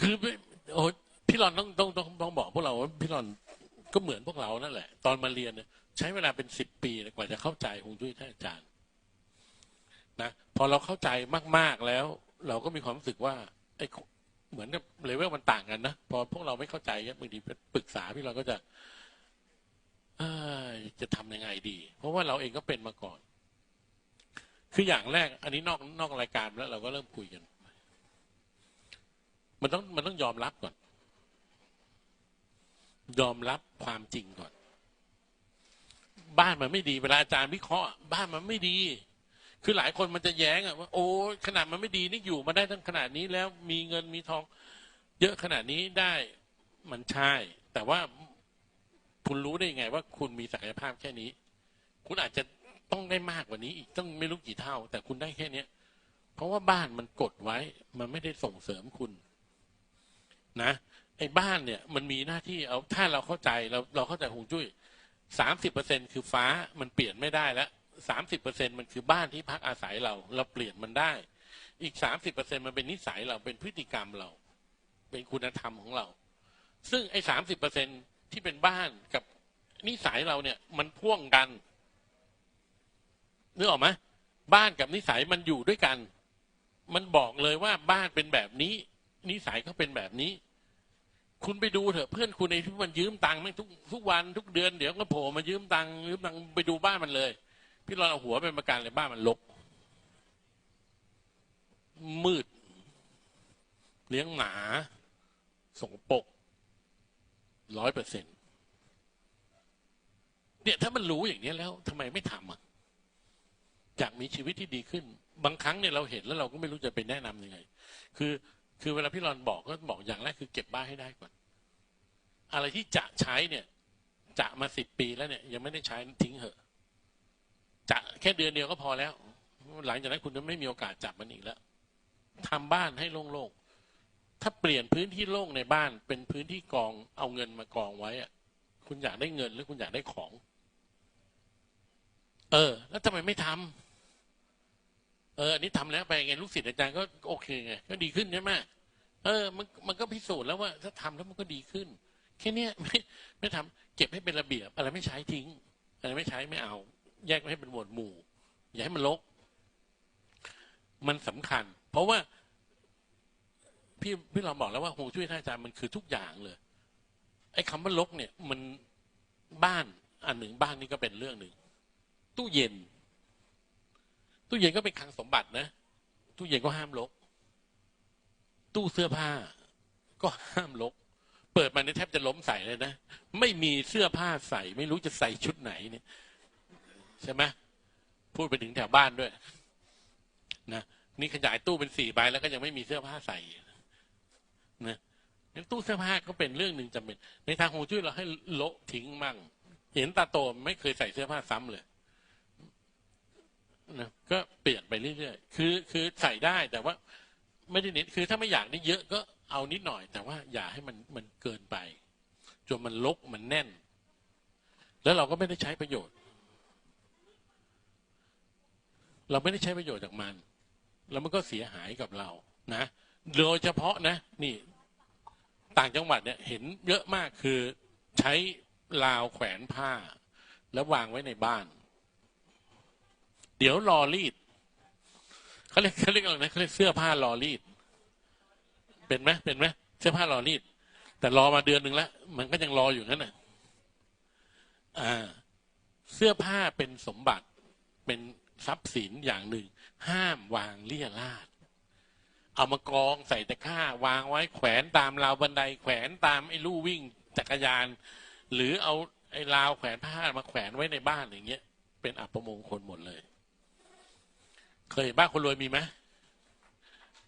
คือโอ้พี่รอนต้องต้องต้องต้องบอกพวกเราว่าพี่รอนก็เหมือนพวกเรานั่นแหละ ตอนมาเรียนเนี่ยใช้เวลาเป็นสิบปีกว่าจะเข้าใจฮวงจุ้ยท่านอาจารย์นะพอเราเข้าใจมากๆแล้ว เราก็มีความรู้สึกว่าไอ้เหมือนกับเลเวลมันต่างกันนะพอพวกเราไม่เข้าใจเนี่ยบางทีปรึกษาพี่เราก็จะจะทำยังไงดี เพราะว่าเราเองก็เป็นมาก่อน คืออย่างแรก อันนี้นอกนอกรายการแล้ว เราก็เริ่มคุยกัน มันต้องมันต้องยอมรับก่อน ยอมรับความจริงก่อน บ้านมันไม่ดีเวลาอาจารย์วิเคราะห์ บ้านมันไม่ดี คือหลายคนมันจะแย้งอะว่าโอ้ขนาดมันไม่ดีนี่อยู่มาได้ตั้งขนาดนี้แล้วมีเงินมีทอง เยอะขนาดนี้ได้มันใช่ แต่ว่าคุณรู้ได้ยังไงว่าคุณมีศักยภาพแค่นี้ คุณอาจจะต้องได้มากกว่านี้ อีกต้องไม่รู้กี่เท่า แต่คุณได้แค่เนี้ย เพราะว่าบ้านมันกดไว้ มันไม่ได้ส่งเสริมคุณ นะไอ้บ้านเนี่ยมันมีหน้าที่เอาถ้าเราเข้าใจเราเราเข้าใจหงจุ้ยสามสิบเปอร์เซ็นคือฟ้ามันเปลี่ยนไม่ได้แล้วสามสิบเปอร์เซ็นมันคือบ้านที่พักอาศัยเรา เราเปลี่ยนมันได้ อีกสามสิบเปอร์เซ็นมันเป็นนิสัยเราเป็นพฤติกรรมเรา เป็นคุณธรรมของเรา ซึ่งไอ้สามสิบเปอร์เซ็นที่เป็นบ้านกับนิสัยเราเนี่ย มันพ่วงกันนึกออกไหมบ้านกับนิสัยมันอยู่ด้วยกัน มันบอกเลยว่าบ้านเป็นแบบนี้ นิสัยก็เป็นแบบนี้ คุณไปดูเถอะเพื่อนคุณในที่มันยืมตังค์ไม่งทุกทุกวันทุกเดือนเดี๋ยวก็โผล่มายืมตังค์ยืมตังค์ไปดูบ้านมันเลย พี่รอนเอาหัวเป็นประกันเลยบ้านมันลกมืด เลี้ยงหมาสกปกร้อยเปอร์เซ็นเนี่ยถ้ามันรู้อย่างนี้แล้วทำไมไม่ทำอะอยากมีชีวิตที่ดีขึ้น บางครั้งเนี่ยเราเห็นแล้วเราก็ไม่รู้จะไปแนะนำยังไง คือ คือเวลาพี่รอนบอกก็บอกอย่างแรกคือเก็บบ้านให้ได้ก่อน อะไรที่จะใช้เนี่ย จะมาสิบปีแล้วเนี่ย ยังไม่ได้ใช้ทิ้งเหอะ จะแค่เดือนเดียวก็พอแล้ว หลังจากนั้นคุณจะไม่มีโอกาสจับมันอีกแล้วทำบ้านให้โล่งๆ ถ้าเปลี่ยนพื้นที่โล่งในบ้าน เป็นพื้นที่กองเอาเงินมากองไว้อะคุณอยากได้เงินหรือคุณอยากได้ของ เออ แล้วทำไมไม่ทำเอออันนี้ทำแล้วไปไงลูกศิษย์อาจารย์ก็โอเคไงก็ดีขึ้นใช่ไหม เออ มันมันก็พิสูจน์แล้วว่า ถ้าทำแล้วมันก็ดีขึ้น แค่นี้ไม่ไม่ทำเก็บให้เป็นระเบียบ อะไรไม่ใช้ทิ้ง อะไรไม่ใช้ไม่เอา แยกไว้ให้เป็นหมวดหมู่ อย่าให้มันลก มันสำคัญ เพราะว่า พี่พี่เราบอกแล้วว่าฮวงจุ้ยท่านอาจารย์มันคือทุกอย่างเลย ไอ้คำว่าลกเนี่ย มันบ้านอันหนึ่งบ้านนี่ก็เป็นเรื่องหนึ่งตู้เย็น ตู้เย็นก็เป็นคลังสมบัตินะตู้เย็นก็ห้ามลก ตู้เสื้อผ้า ก็ห้ามลก เปิดมาเนี่ยแทบจะล้มใส่เลยนะ ไม่มีเสื้อผ้าใส่ ไม่รู้จะใส่ชุดไหนเนี่ยใช่ไหมพูดไปถึงแถวบ้านด้วย นะนี่ขยายตู้เป็นสี่ใบแล้วก็ยังไม่มีเสื้อผ้าใส่นะตู้เสื้อผ้าก็เป็นเรื่องหนึ่งจำเป็น ในทางฮวงจุ้ยเราให้โละทิ้งมั่ง เห็นตาโตไม่เคยใส่เสื้อผ้าซ้ำเลยนะก็เปลี่ยนไปเรื่อยๆ คือ คือใส่ได้แต่ว่า ไม่ได้เน้นคือถ้าไม่อยากได้เยอะก็เอานิดหน่อย แต่ว่าอย่าให้มันมันเกินไป จนมันลกมันแน่น แล้วเราก็ไม่ได้ใช้ประโยชน์ เราไม่ได้ใช้ประโยชน์จากมัน แล้วมันก็เสียหายกับเรานะโดยเฉพาะนะ นี่ ต่างจังหวัดเนี่ย เห็นเยอะมากคือใช้ราวแขวนผ้า แล้ววางไว้ในบ้าน เดี๋ยวรอรีด เขาเรียกเขาเรียกอะไรนะเขาเรียกเสื้อผ้ารอรีด เป็นไหมเป็นไหมเสื้อผ้ารอรีด แต่รอมาเดือนหนึ่งแล้วมันก็ยังรออยู่นั่นน่ะอ่า เสื้อผ้าเป็นสมบัติเป็นทรัพย์สินอย่างหนึ่ง ห้ามวางเลี่ยราดเอามากองใส่ตะกร้าวางไว้แขวนตามราวบันไดแขวนตามไอ้ลู่วิ่งจักรยาน หรือเอาไอ้ราวแขวนผ้ามาแขวนไว้ในบ้านอย่างเงี้ย เป็นอัปมงคลหมดเลย เคยบ้านคนรวยมีไหม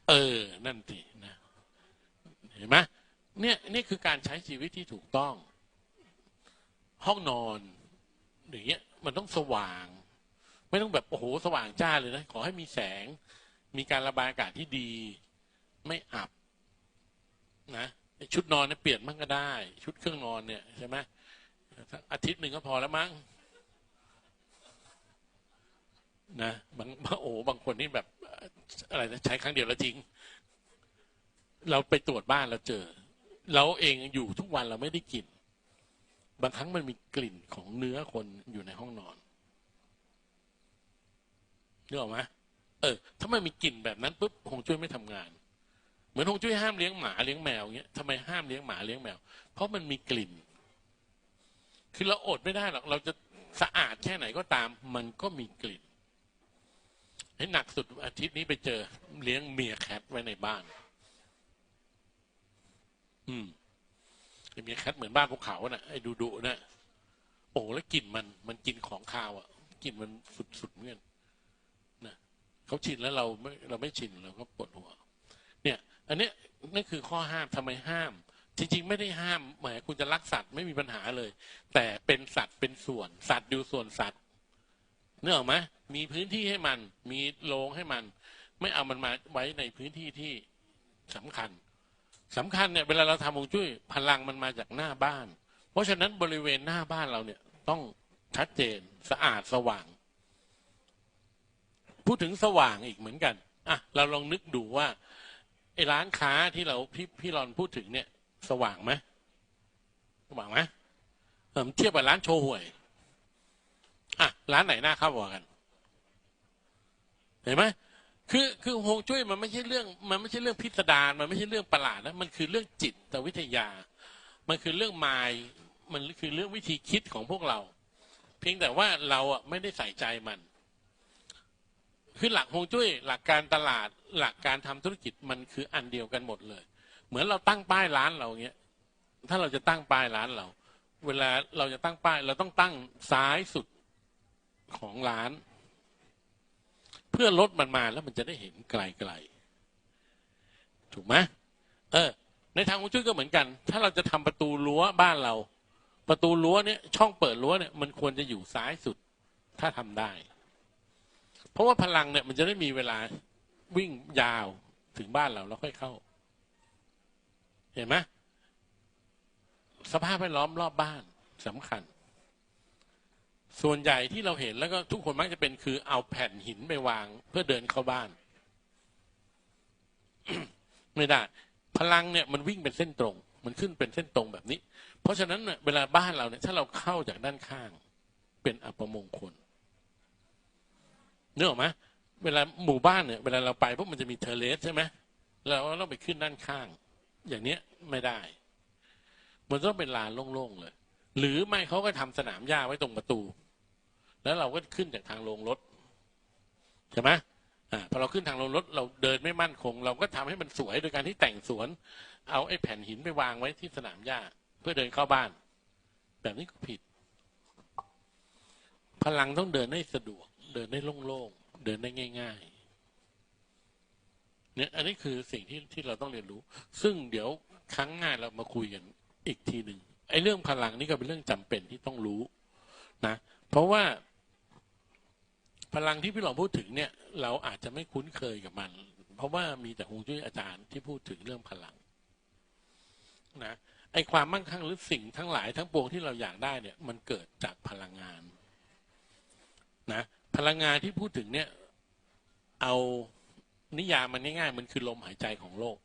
เออ นั่นสินะ เห็นไหมเนี่ยนี่คือการใช้ชีวิตที่ถูกต้อง ห้องนอนอย่างเงี้ย มันต้องสว่าง ไม่ต้องแบบโอ้โหสว่างจ้าเลยนะขอให้มีแสง มีการระบายอากาศที่ดี ไม่อับ นะชุดนอนเนี่ยเปลี่ยนมั่งก็ได้ ชุดเครื่องนอนเนี่ยใช่ไหมอาทิตย์หนึ่งก็พอแล้วมั้ง นะบางโอ้บางคนนี่แบบอะไรนะใช้ครั้งเดียวแล้วจริงเราไปตรวจบ้านเราเจอ เราเองอยู่ทุกวันเราไม่ได้กลิ่น บางครั้งมันมีกลิ่นของเนื้อคนอยู่ในห้องนอนนึกออกไหมเออ ถ้ามันมีกลิ่นแบบนั้นปุ๊บฮวงจุ้ยไม่ทำงาน เหมือนฮวงจุ้ยห้ามเลี้ยงหมาเลี้ยงแมวเงี้ยทำไมห้ามเลี้ยงหมาเลี้ยงแมว เพราะมันมีกลิ่น คือเราอดไม่ได้หรอก เราจะสะอาดแค่ไหนก็ตาม มันก็มีกลิ่น ให้หนักสุดอาทิตย์นี้ไปเจอ เลี้ยงเมียแคทไว้ในบ้าน อืมไอเมียแคทเหมือนบ้านภูเขาน่ะไอ้ดูดุๆนะโอ้แล้วกลิ่นมัน มันกินของคาวอะกลิ่นมันสุดๆเหมือนกันนะเขาชินแล้วเราไม่เราไม่ชินเราก็ปวดหัว เนี่ย อันเนี้ยนั่นคือข้อห้ามทำไมห้าม จริง ๆ ไม่ได้ห้ามแหมคุณจะรักสัตว์ไม่มีปัญหาเลย แต่เป็นสัตว์เป็นส่วน สัตว์อยู่ส่วนสัตว์เนื้อออกไหม มีพื้นที่ให้มัน มีโรงให้มัน ไม่เอามันมาไว้ในพื้นที่ที่สำคัญสำคัญเนี่ยเวลาเราทำฮวงจุ้ยพลังมันมาจากหน้าบ้าน เพราะฉะนั้นบริเวณหน้าบ้านเราเนี่ยต้องชัดเจนสะอาดสว่าง พูดถึงสว่างอีกเหมือนกันอะเราลองนึกดูว่าไอ้ร้านค้าที่เราพี่พี่รอนพูดถึงเนี่ย สว่างไหมสว่างไหมเทียบกับร้านโชห่วยอะร้านไหนหน่าเข้ากว่ากัน เห็นไหมคือคือฮวงจุ้ยมันไม่ใช่เรื่อง มันไม่ใช่เรื่องพิสดารมันไม่ใช่เรื่องประหลาดนะมันคือเรื่องจิตตวิทยา มันคือเรื่องมายมันคือเรื่องวิธีคิดของพวกเรา เพียงแต่ว่าเราอะไม่ได้ใส่ใจมัน คือหลักฮวงจุ้ย หลักการตลาดหลักการทำธุรกิจมันคืออันเดียวกันหมดเลย เหมือนเราตั้งป้ายร้านเราเงี้ยถ้าเราจะตั้งป้ายร้านเรา เวลาเราจะตั้งป้าย เราต้องตั้งซ้ายสุดของร้าน พื่อรถมันมาแล้วมันจะได้เห็นไกลๆถูกไหมเออ ในทางฮวงจุ้ยก็เหมือนกัน ถ้าเราจะทำประตูรั้วบ้านเรา ประตูรั้วเนี่ย ช่องเปิดรั้วเนี่ยมันควรจะอยู่ซ้ายสุด ถ้าทำได้ เพราะว่าพลังเนี่ย มันจะได้มีเวลาวิ่งยาวถึงบ้านเราแล้วค่อยเข้า เห็นไหมสภาพแวดล้อมรอบบ้านสำคัญ ส่วนใหญ่ที่เราเห็นแล้วก็ทุกคนมักจะเป็นคือเอาแผ่นหินไปวางเพื่อเดินเข้าบ้าน ไม่ได้ พลังเนี่ยมันวิ่งเป็นเส้นตรง มันขึ้นเป็นเส้นตรงแบบนี้ เพราะฉะนั้นเวลาบ้านเราเนี่ย ถ้าเราเข้าจากด้านข้าง เป็นอัปมงคลเนื้ออกไหมเวลาหมู่บ้านเนี่ยเวลาเราไปพวกมันจะมีเทเลสใช่ไหมเราต้องไปขึ้นด้านข้าง อย่างเนี้ยไม่ได้ มันต้องเป็นลานโล่งๆเลย หรือไม่เขาก็ทำสนามหญ้าไว้ตรงประตู แล้วเราก็ขึ้นจากทางลงรถใช่ไหมอ่าพอเราขึ้นทางลงรถเราเดินไม่มั่นคง เราก็ทำให้มันสวยโดยการที่แต่งสวน เอาไอ้แผ่นหินไปวางไว้ที่สนามหญ้าเพื่อเดินเข้าบ้าน แบบนี้ก็ผิด พลังต้องเดินให้สะดวก เดินได้โล่งๆเดินได้ง่าย ๆ เนี่ย อันนี้คือสิ่งที่ที่เราต้องเรียนรู้ ซึ่งเดี๋ยวครั้งหน้าเรามาคุยกันอีกทีหนึ่งไอ้เรื่องพลังนี่ก็เป็นเรื่องจำเป็นที่ต้องรู้นะ เพราะว่า พลังที่พี่หลองพูดถึงเนี่ย เราอาจจะไม่คุ้นเคยกับมัน เพราะว่ามีแต่ฮวงจุ้ยอาจารย์ที่พูดถึงเรื่องพลังนะไอความมั่งคั่งหรือสิ่งทั้งหลายทั้งปวงที่เราอยากได้เนี่ย มันเกิดจากพลังงานนะพลังงานที่พูดถึงเนี่ย เอานิยามมันง่ายๆ มันคือลมหายใจของโลก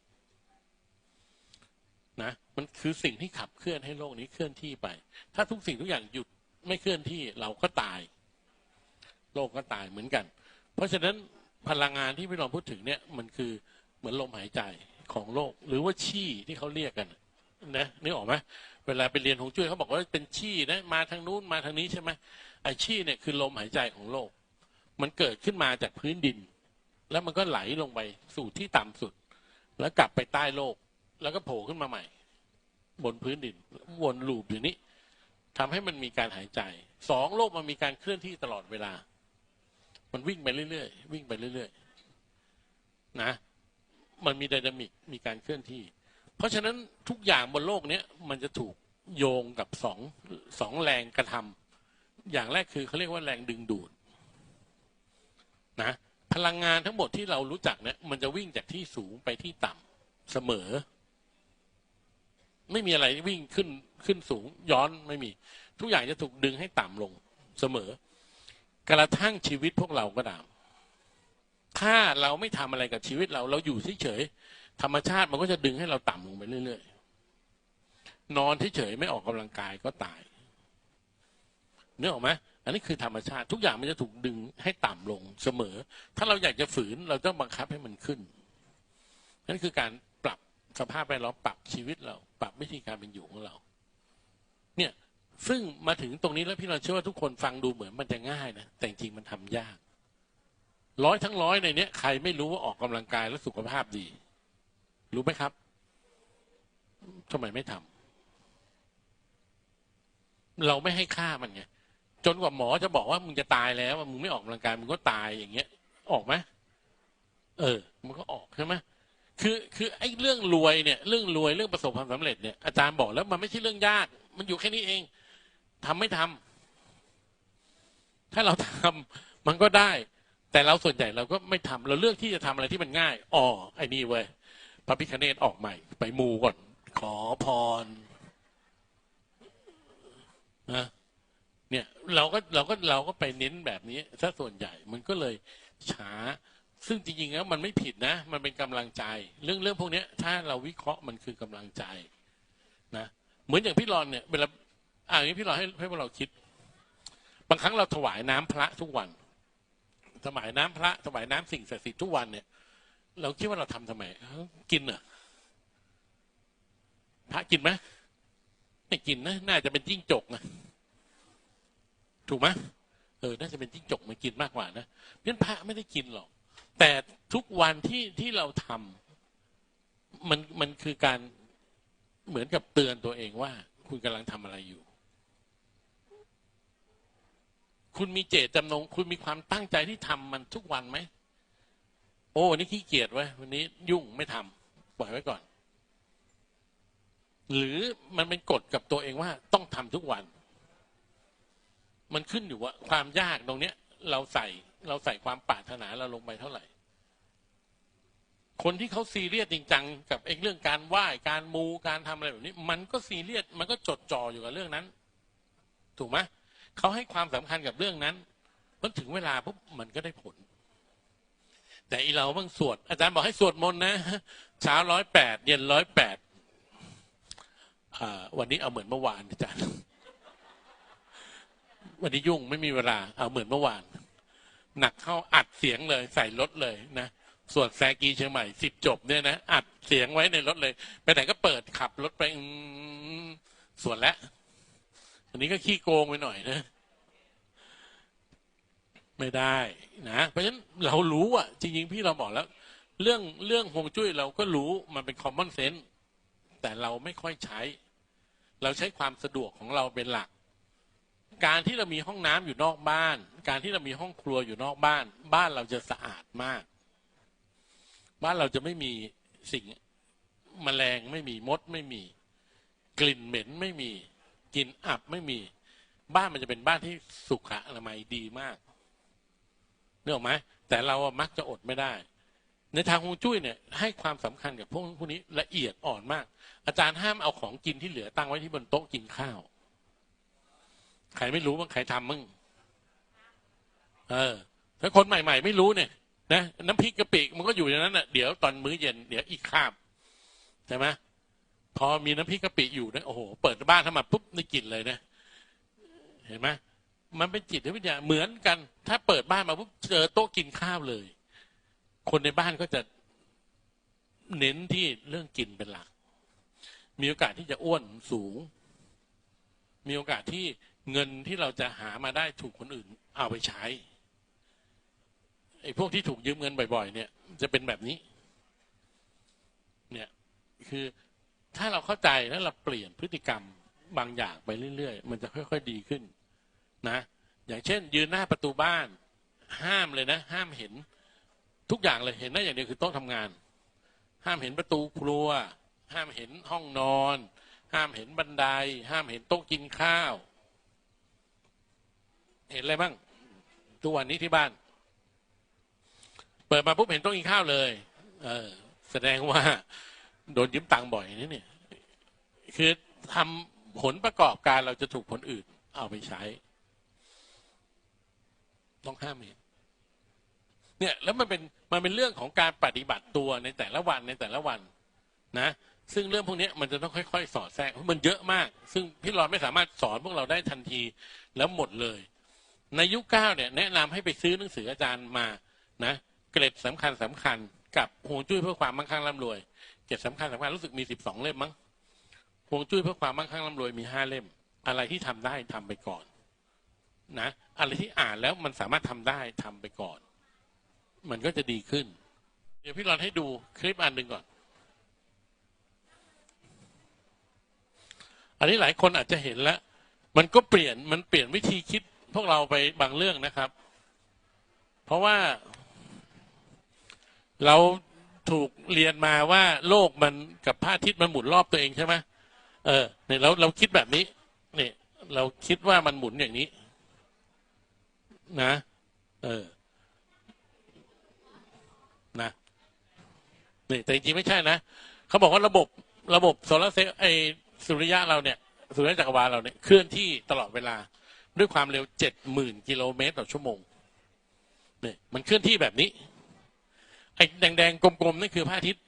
นะมันคือสิ่งที่ขับเคลื่อนให้โลกนี้เคลื่อนที่ไป ถ้าทุกสิ่งทุกอย่างหยุดไม่เคลื่อนที่เราก็ตาย โลกก็ตายเหมือนกัน เพราะฉะนั้นพลังงานที่พี่รองพูดถึงเนี่ยมันคือเหมือนลมหายใจของโลก หรือว่าชี่ที่เขาเรียกกันนะนึกออกไหมเวลาไปเรียนหงจุ้ยเขาบอกว่าเป็นชี่นะมาทางนู้นมาทางนี้ใช่ไหมไอ้ชี่เนี่ยคือลมหายใจของโลก มันเกิดขึ้นมาจากพื้นดิน แล้วมันก็ไหลลงไปสู่ที่ต่ำสุด แล้วกลับไปใต้โลก แล้วก็โผล่ขึ้นมาใหม่ บนพื้นดินวนลูปอยู่นี้ทำให้มันมีการหายใจสองโลกมันมีการเคลื่อนที่ตลอดเวลา มันวิ่งไปเรื่อยๆวิ่งไปเรื่อยๆนะ มันมีไดนามิกมีการเคลื่อนที่ เพราะฉะนั้นทุกอย่างบนโลกเนี้ยมันจะถูกโยงกับสองสองแรงกระทำอย่างแรกคือเขาเรียกว่าแรงดึงดูดนะพลังงานทั้งหมดที่เรารู้จักเนี่ยมันจะวิ่งจากที่สูงไปที่ต่ำเสมอ ไม่มีอะไรวิ่งขึ้นขึ้นสูงย้อนไม่มี ทุกอย่างจะถูกดึงให้ต่ำลงเสมอ กระทั่งชีวิตพวกเราก็ตาม ถ้าเราไม่ทำอะไรกับชีวิตเรา เราอยู่เฉยๆธรรมชาติมันก็จะดึงให้เราต่ำลงไปเรื่อยๆนอนเฉยๆไม่ออกกำลังกายก็ตายเนึกออกไหมอันนี้คือธรรมชาติ ทุกอย่างมันจะถูกดึงให้ต่ำลงเสมอ ถ้าเราอยากจะฝืนเราต้องบังคับให้มันขึ้นนั่นคือการปรับสภาพแวดล้อมปรับชีวิตเรา ปรับวิธีการเป็นอยู่ของเรา เนี่ย ซึ่งมาถึงตรงนี้แล้วพี่เราเชื่อว่าทุกคนฟังดูเหมือนมันจะง่ายนะ แต่จริงมันทำยาก ร้อยทั้งร้อยในเนี้ยใครไม่รู้ว่าออกกำลังกายแล้วสุขภาพดี รู้ไหมครับทำไมไม่ทำเราไม่ให้ค่ามันไงจนกว่าหมอจะบอกว่ามึงจะตายแล้วมึงไม่ออกกำลังกายมึงก็ตายอย่างเงี้ย ออกไหมเออ มันก็ออกใช่ไหมคือคือไอ้เรื่องรวยเนี่ย เรื่องรวยเรื่องประสบความสำเร็จเนี่ยอาจารย์บอกแล้วมันไม่ใช่เรื่องยาก มันอยู่แค่นี้เอง ทำไม่ทำถ้าเราทำมันก็ได้ แต่เราส่วนใหญ่เราก็ไม่ทำเราเลือกที่จะทำอะไรที่มันง่ายอ๋อไอ้นี่เว้ยพระพิคเนตออกใหม่ ไปมูก่อน ขอพรนะเนี่ยเราก็เราก็เราก็ไปเน้นแบบนี้ถ้าส่วนใหญ่มันก็เลยช้า ซึ่งจริงๆแล้วมันไม่ผิดนะ มันเป็นกำลังใจ เรื่องเรื่องพวกนี้ถ้าเราวิเคราะห์มันคือกำลังใจนะเหมือนอย่างพี่รอนเนี่ยเวลา อ่านี้พี่เรอนให้ให้พวกเราคิด บางครั้งเราถวายน้ำพระทุกวันถวายน้ำพระถวายน้ำสิ่งศักดิ์สิทธิ์ทุกวันเนี่ย เราคิดว่าเราทำทำไมกินเหรอพระกินไหมไม่กินนะน่าจะเป็นจิ้งจกนะถูกไหมเออน่าจะเป็นจิ้งจกมากินมากกว่านะเพราะฉะนั้นพระไม่ได้กินหรอก แต่ทุกวันที่ที่เราทำมันมันคือการเหมือนกับเตือนตัวเองว่า คุณกำลังทำอะไรอยู่ คุณมีเจตจำนง คุณมีความตั้งใจที่ทำมันทุกวันไหม โอ้วันนี้ขี้เกียจไว้วันนี้ยุ่งไม่ทำปล่อยไว้ก่อน หรือมันเป็นกฎกับตัวเองว่าต้องทำทุกวัน มันขึ้นอยู่ว่าความยากตรงเนี้ย เราใส่เราใส่ความปรารถนาเราลงไปเท่าไหร่ คนที่เขาซีเรียสจริงจังกับไอ้เรื่องการไหว้การมูการทำอะไรแบบนี้ มันก็ซีเรียสมันก็จดจ่ออยู่กับเรื่องนั้น ถูกไหม เขาให้ความสำคัญกับเรื่องนั้นพอถึงเวลาปุ๊บมันก็ได้ผล แต่อีเราเพิ่งสวด อาจารย์บอกให้สวดมนต์นะเช้าร้อยแปดเย็นร้อยแปดวันนี้เอาเหมือนเมื่อวานอาจารย์ วันนี้ยุ่งไม่มีเวลา เอาเหมือนเมื่อวาน หนักเข้าอัดเสียงเลย ใส่รถเลยนะสวดแซกีเชียงใหม่สิบจบเนี่ยนะอัดเสียงไว้ในรถเลย ไปไหนก็เปิดขับรถไปสวดแล้ว อันนี้ก็ขี้โกงไปหน่อยนะ ไม่ได้นะ เพราะฉะนั้นเรารู้อะ จริงๆ พี่เราบอกแล้ว เรื่องเรื่องฮวงจุ้ยเราก็รู้มันเป็น common sense แต่เราไม่ค่อยใช้ เราใช้ความสะดวกของเราเป็นหลัก การที่เรามีห้องน้ำอยู่นอกบ้าน การที่เรามีห้องครัวอยู่นอกบ้าน บ้านเราจะสะอาดมาก บ้านเราจะไม่มีสิ่งมแมลงไม่มีมดไม่มี กลิ่นเหม็นไม่มี กลิ่นอับไม่มี บ้านมันจะเป็นบ้านที่สุขอนามัยดีมากเนื้ออกไหมแต่เราอะมักจะอดไม่ได้ ในทางฮวงจุ้ยเนี่ย ให้ความสำคัญกับพวกพวกนี้ละเอียดอ่อนมาก อาจารย์ห้ามเอาของกินที่เหลือตั้งไว้ที่บนโต๊ะกินข้าว ใครไม่รู้บ้างใครทำมึงเออถ้าคนใหม่ ๆ ไม่รู้เนี่ยนะน้ำพริกกะปิมันก็อยู่อย่างนั้นน่ะเดี๋ยวตอนมื้อเย็นเดี๋ยวอีกคาบใช่ไหม พอมีน้ำพริกกะปิอยู่นะโอ้โหเปิดบ้านเข้ามาปุ๊บได้กลิ่นเลยนะเห็นไหมมันเป็นจิตวิทยาเหมือนกัน ถ้าเปิดบ้านมาปุ๊บเจอโต๊ะกินข้าวเลย คนในบ้านก็จะเน้นที่เรื่องกินเป็นหลัก มีโอกาสที่จะอ้วนสูง มีโอกาสที่เงินที่เราจะหามาได้ถูกคนอื่น เอาไปใช้ไอ้พวกที่ถูกยืมเงินบ่อย ๆ เนี่ย จะเป็นแบบนี้ เนี่ย คือ ถ้าเราเข้าใจแล้วเราเปลี่ยนพฤติกรรมบางอย่างไปเรื่อย ๆ มันจะค่อยๆดีขึ้น นะ อย่างเช่น ยืนหน้าประตูบ้าน ห้ามเลยนะ ห้ามเห็น ทุกอย่างเลยเห็นได้อย่างเดียวคือโต๊ะทำงาน ห้ามเห็นประตูครัว ห้ามเห็นห้องนอน ห้ามเห็นบันได ห้ามเห็นโต๊ะกินข้าว เห็นอะไรบ้างทุกวันนี้ที่บ้าน เปิดมาปุ๊บเห็นโต๊ะกินข้าวเลย เออ แสดงว่า โดนยืมตังค์บ่อยนี่เนี่ยคือทำผลประกอบการเราจะถูกคนอื่น เอาไปใช้ ต้องห้ามเห็นเนี่ยแล้วมันเป็นมันเป็นเรื่องของการปฏิบัติตัวในแต่ละวันในแต่ละวัน นะ ซึ่งเรื่องพวกนี้มันจะต้องค่อย ๆ สอดแทรกเพราะมันเยอะมาก ซึ่งพี่รอนไม่สามารถสอนพวกเราได้ทันทีแล้วหมดเลย ในยุคเก้าเนี่ย แนะนำให้ไปซื้อหนังสืออาจารย์มานะเกร็ดสำคัญสำคัญกับฮวงจุ้ยเพื่อความมั่งคั่งร่ำรวย เจ็ดสำคัญสำคัญรู้สึกมีสิบสองเล่มมั้งฮวงจุ้ยเพื่อความมั่งคั่งร่ำรวยมีห้าเล่ม อะไรที่ทำได้ทำไปก่อน นะ อะไรที่อ่านแล้วมันสามารถทำได้ทำไปก่อน มันก็จะดีขึ้น เดี๋ยวพี่รอนให้ดูคลิปอันหนึ่งก่อน อันนี้หลายคนอาจจะเห็นแล้ว มันก็เปลี่ยนมันเปลี่ยนวิธีคิดพวกเราไปบางเรื่องนะครับ เพราะว่าเรา ถูกเรียนมาว่าโลกมันกับพระอาทิตย์มันหมุนรอบตัวเองใช่ไหมเออเนี่ยเราเราคิดแบบนี้เนี่ยเราคิดว่ามันหมุนอย่างนี้ นะ เออนะนี่แต่จริงไม่ใช่นะเขาบอกว่าระบบระบบโซลาร์เซลล์ไอสุริยะเราเนี่ย สุริยะจักรวาลเราเนี่ยเคลื่อนที่ตลอดเวลาด้วยความเร็วเจ็ดหมื่นกิโลเมตรต่อชั่วโมงเนี่ยมันเคลื่อนที่แบบนี้ ไอ้แดงๆกลมๆนั่นคือพระอาทิตย์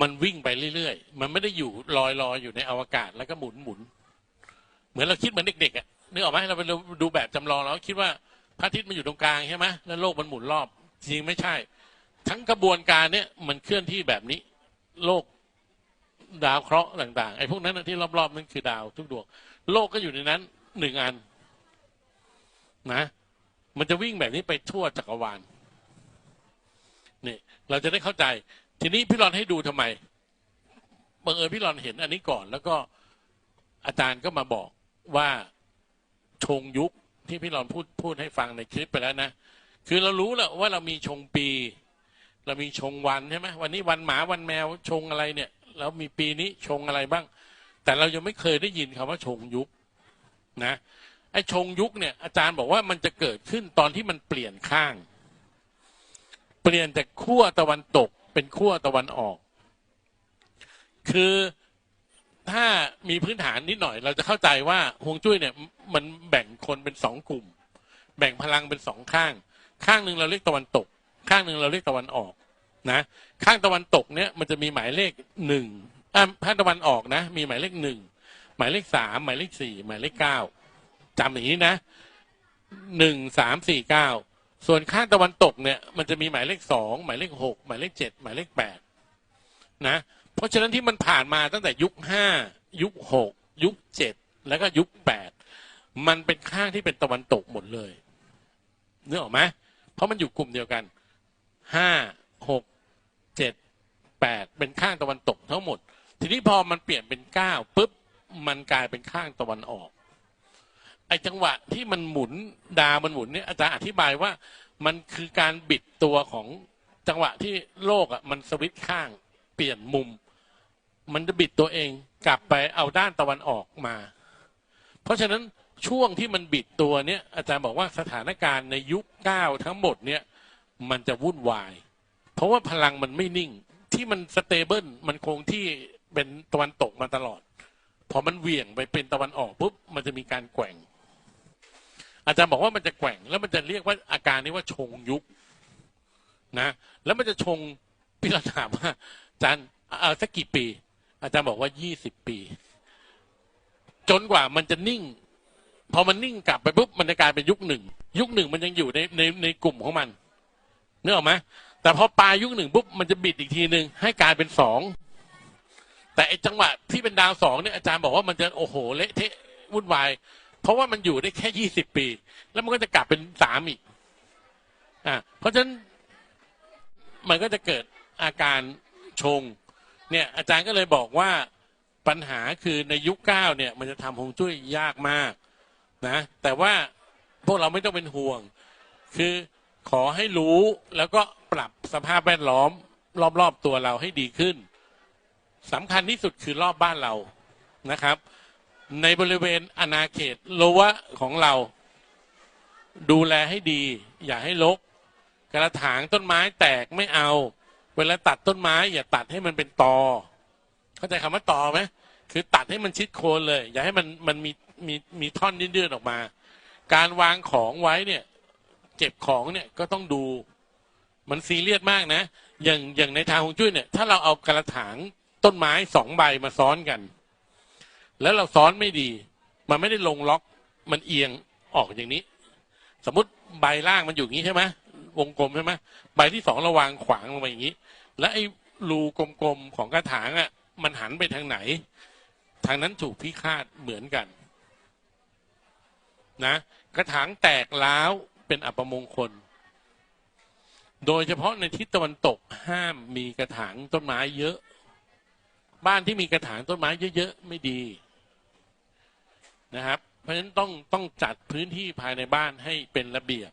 มันวิ่งไปเรื่อยๆ มันไม่ได้อยู่ลอยๆอยู่ในอวกาศแล้วก็หมุนหมุนๆเหมือนเราคิดเหมือนเด็กๆอะนึกออกไหมเราไปดูแบบจำลองแล้วคิดว่าพระอาทิตย์มันอยู่ตรงกลางใช่ไหมแล้วโลกมันหมุนรอบ จริงไม่ใช่ ทั้งกระบวนการเนี่ยมันเคลื่อนที่แบบนี้ โลกดาวเคราะห์ต่างๆไอ้พวกนั้นที่รอบๆนั่นคือดาวทุกดวง โลกก็อยู่ในนั้นหนึ่งอันนะ มันจะวิ่งแบบนี้ไปทั่วจักรวาล เราจะได้เข้าใจ ทีนี้พี่รอนให้ดูทำไมบังเอิญพี่รอนเห็นอันนี้ก่อน แล้วก็อาจารย์ก็มาบอกว่าชงยุคที่พี่รอนพูดพูดให้ฟังในคลิปไปแล้วนะคือเรารู้แล้วว่าเรามีชงปี เรามีชงวันใช่ไหมวันนี้วันหมาวันแมวชงอะไรเนี่ยแล้วมีปีนี้ชงอะไรบ้าง แต่เรายังไม่เคยได้ยินคำว่าชงยุคนะไอ้ชงยุคเนี่ยอาจารย์บอกว่ามันจะเกิดขึ้นตอนที่มันเปลี่ยนข้าง เปลี่ยนจากขั้วตะวันตกเป็นขั้วตะวันออก คือถ้ามีพื้นฐานนิดหน่อย เราจะเข้าใจว่าฮวงจุ้ยเนี่ย มันแบ่งคนเป็นสองกลุ่ม แบ่งพลังเป็นสองข้าง ข้างหนึ่งเราเรียกตะวันตก ข้างหนึ่งเราเรียกตะวันออกนะข้างตะวันตกเนี่ยมันจะมีหมายเลขหนึ่งอ่าข้างตะวันออกนะ มีหมายเลขหนึ่งหมายเลขสามหมายเลขสี่หมายเลขเก้าจำอย่างนี้นะหนึ่งสามสี่เก้า ส่วนข้างตะวันตกเนี่ยมันจะมีหมายเลขสองหมายเลขหกหมายเลขเจ็ดหมายเลขแปดนะเพราะฉะนั้นที่มันผ่านมาตั้งแต่ยุคห้ายุคหกยุคเจ็ดแล้วก็ยุคแปดมันเป็นข้างที่เป็นตะวันตกหมดเลยนึกออกไหมเพราะมันอยู่กลุ่มเดียวกันห้าหกเจ็ดแปดเป็นข้างตะวันตกทั้งหมด ทีนี้พอมันเปลี่ยนเป็นเก้าปุ๊บมันกลายเป็นข้างตะวันออก ไอ้จังหวะที่มันหมุนดาวมันหมุนเนี่ยอาจารย์อธิบายว่ามันคือการบิดตัวของจังหวะที่โลกอะมันสวิตช์ข้างเปลี่ยนมุม มันจะบิดตัวเองกลับไปเอาด้านตะวันออกมา เพราะฉะนั้นช่วงที่มันบิดตัวเนี่ย อาจารย์บอกว่าสถานการณ์ในยุคเก้าทั้งหมดเนี่ย มันจะวุ่นวาย เพราะว่าพลังมันไม่นิ่ง ที่มันสเตเบิลมันคงที่เป็นตะวันตกมาตลอด พอมันเหวี่ยงไปเป็นตะวันออกปุ๊บมันจะมีการแกว่ง อาจารย์บอกว่ามันจะแกว่ง แล้วมันจะเรียกว่าอาการนี้ว่าชงยุคนะ แล้วมันจะชงพี่เราถามว่าอาจารย์เอาสักกี่ปี อาจารย์บอกว่ายี่สิบปี จนกว่ามันจะนิ่ง พอมันนิ่งกลับไปปุ๊บมันจะกลายเป็นยุคหนึ่งยุคหนึ่งมันยังอยู่ในในในกลุ่มของมันนึกออกไหมแต่พอปลายยุคหนึ่งปุ๊บมันจะบิดอีกทีหนึ่งให้กลายเป็นสองแต่ไอจังหวะที่เป็นดาวสองเนี่ยอาจารย์บอกว่ามันจะโอ้โหเละเทะวุ่นวาย เพราะว่ามันอยู่ได้แค่ยี่สิบปี แล้วมันก็จะกลับเป็นสามอีกอ่าเพราะฉะนั้นมันก็จะเกิดอาการชง เนี่ยอาจารย์ก็เลยบอกว่าปัญหาคือในยุคเก้าเนี่ย มันจะทำฮวงจุ้ยยากมากนะแต่ว่าพวกเราไม่ต้องเป็นห่วง คือขอให้รู้แล้วก็ปรับสภาพแวดล้อม รอบ ๆ ตัวเราให้ดีขึ้นสำคัญที่สุดคือรอบบ้านเรานะครับ ในบริเวณอาณาเขตโลวะของเรา ดูแลให้ดี อย่าให้รกกระถางต้นไม้แตกไม่เอา เวลาตัดต้นไม้ อย่าตัดให้มันเป็นตอ เข้าใจคำว่าตอไหมคือตัดให้มันชิดโคนเลย อย่าให้มันมันมีมีมีท่อนยื่นๆออกมา การวางของไว้เนี่ย เก็บของเนี่ยก็ต้องดู มันซีเรียสมากนะ อย่างอย่างในทางฮวงจุ้ยเนี่ย ถ้าเราเอากระถางต้นไม้สองใบมาซ้อนกัน แล้วเราซ้อนไม่ดี มันไม่ได้ลงล็อก มันเอียงออกอย่างนี้ สมมติใบล่างมันอยู่อย่างนี้ใช่ไหมวงกลมใช่ไหมใบที่สองเราวางขวางลงไปอย่างนี้ แล้วไอ้รูกลมๆของกระถางอะ มันหันไปทางไหน ทางนั้นถูกพิฆาตเหมือนกัน นะ กระถางแตกล้าวเป็นอัปมงคล โดยเฉพาะในทิศตะวันตกห้ามมีกระถางต้นไม้เยอะ บ้านที่มีกระถางต้นไม้เยอะๆไม่ดี นะครับ เพราะฉะนั้นต้องต้องจัดพื้นที่ภายในบ้านให้เป็นระเบียบ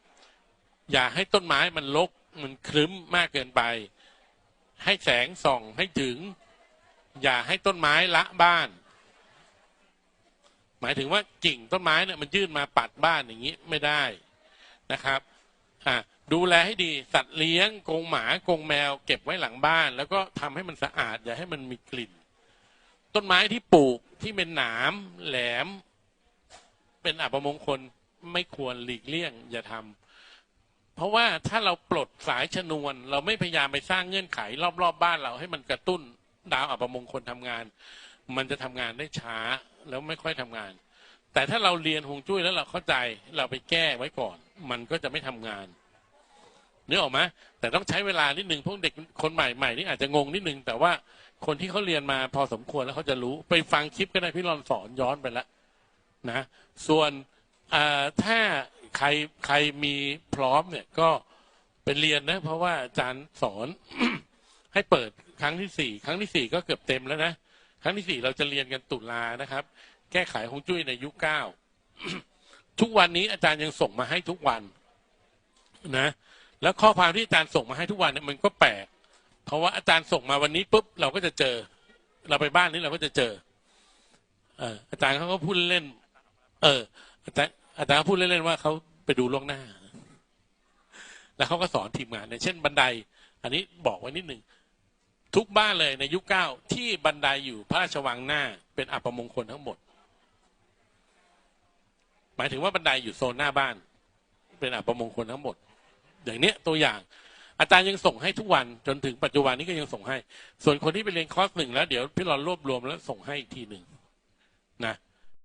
อย่าให้ต้นไม้มันรกมันครึ้มมากเกินไป ให้แสงส่องให้ถึง อย่าให้ต้นไม้ละบ้าน หมายถึงว่ากิ่งต้นไม้เนี่ยมันยื่นมาปัดบ้านอย่างนี้ไม่ได้นะครับอะดูแลให้ดีสัตว์เลี้ยงกงหมากงแมว เก็บไว้หลังบ้าน แล้วก็ทำให้มันสะอาดอย่าให้มันมีกลิ่น ต้นไม้ที่ปลูกที่เป็นหนามแหลม เป็นอัปมงคลไม่ควรหลีกเลี่ยง อย่าทำเพราะว่าถ้าเราปลดสายชนวน เราไม่พยายามไปสร้างเงื่อนไข รอบๆบบ้านเราให้มันกระตุ้นดาวอัปมงคลทำงาน มันจะทำงานได้ช้าแล้วไม่ค่อยทำงาน แต่ถ้าเราเรียนฮวงจุ้ยแล้วเราเข้าใจเราไปแก้ไว้ก่อน มันก็จะไม่ทำงานนึกออกไหมแต่ต้องใช้เวลานิดหนึ่งพวกเด็กคนใหม่ๆนี่อาจจะงงนิดนึงแต่ว่าคนที่เขาเรียนมาพอสมควรแล้วเขาจะรู้ไปฟังคลิปก็ได้พี่รอนสอนย้อนไปแล้ว นะส่วนถ้าใครใครมีพร้อมเนี่ยก็ไปเรียนนะ เพราะว่าอาจารย์สอนให้เปิดครั้งที่สี่ครั้งที่สี่ก็เกือบเต็มแล้วนะ ครั้งที่สี่เราจะเรียนกันตุลานะครับ แก้ไขฮวงจุ้ยในยุคเก้าทุกวันนี้อาจารย์ยังส่งมาให้ทุกวันนะ แล้วข้อความที่อาจารย์ส่งมาให้ทุกวันเนี่ยมันก็แปลกเพราะว่าอาจารย์ส่งมาวันนี้ปุ๊บเราก็จะเจอ เราไปบ้านนี้เราก็จะเจออออาจารย์เขาก็พูดเล่น เอออาจารย์อาจารย์พูดเล่นๆว่าเขาไปดูล่วงหน้า แล้วเขาก็สอนทีมงานเนี่ยเช่นบันได อันนี้บอกไว้นิดหนึ่งทุกบ้านเลยในยุคเก้าที่บันไดอยู่พระราชวังหน้า เป็นอัปมงคลทั้งหมด หมายถึงว่าบันไดอยู่โซนหน้าบ้าน เป็นอัปมงคลทั้งหมด อย่างเนี้ยตัวอย่าง อาจารย์ยังส่งให้ทุกวันจนถึงปัจจุบันนี้ก็ยังส่งให้ ส่วนคนที่ไปเรียนคอร์สหนึ่งแล้วเดี๋ยวพี่รอนรวบรวมแล้วส่งให้อีกทีหนึ่งนะ